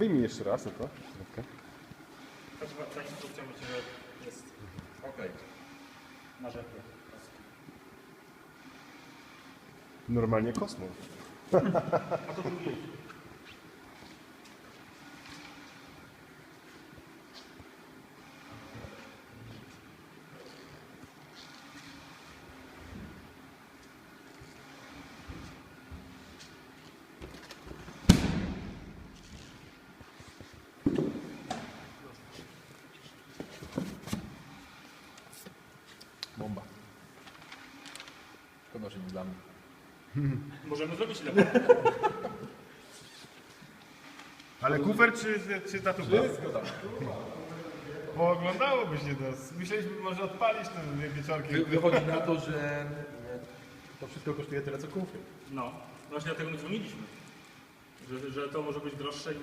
Wyjmij jeszcze raz, to. Okay. Ta, ta instrukcja myślę, że jest Okej. na rzepie. Normalnie kosmos. A to drugi. Bomba. Szkoda, że nie dla mnie. Możemy zrobić lepiej. Ale kufer czy, czy tatuba? Wszystko tam. Bo oglądałoby się nas. Myśleliśmy może odpalić ten wieczorkiem. Wy, wychodzi na to, że e, to wszystko kosztuje tyle co kufry. No, właśnie dlatego my dzwoniliśmy. Że, że to może być droższe